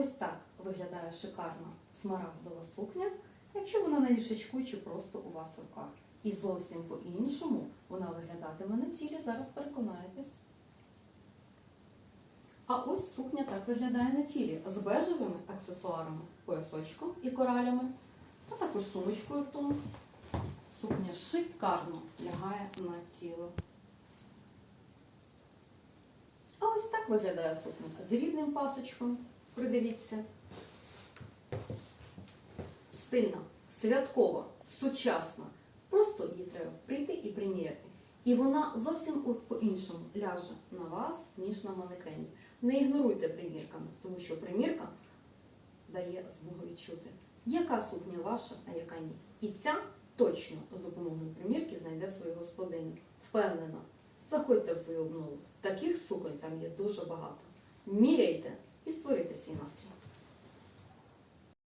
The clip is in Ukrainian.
Ось так виглядає шикарна смарагдова сукня, якщо вона на вішечку чи просто у вас в руках. І зовсім по-іншому вона виглядатиме на тілі, зараз переконаєтесь. А ось сукня так виглядає на тілі з бежевими аксесуарами, поясочком і коралями, а також сумочкою в тому. Сукня шикарно лягає на тіло. А ось так виглядає сукня з рідним пасочком. Придивіться. Стильна, святкова, сучасна. Просто її треба прийти і приміряти. І вона зовсім по-іншому ляже на вас, ніж на манекені. Не ігноруйте примірками, тому що примірка дає змогу відчути, яка сукня ваша, а яка ні. І ця точно з допомогою примірки знайде свою господиню. Впевнена, заходьте в твою обнову. Таких суконь там є дуже багато. Міряйте і створюйте свій настрій.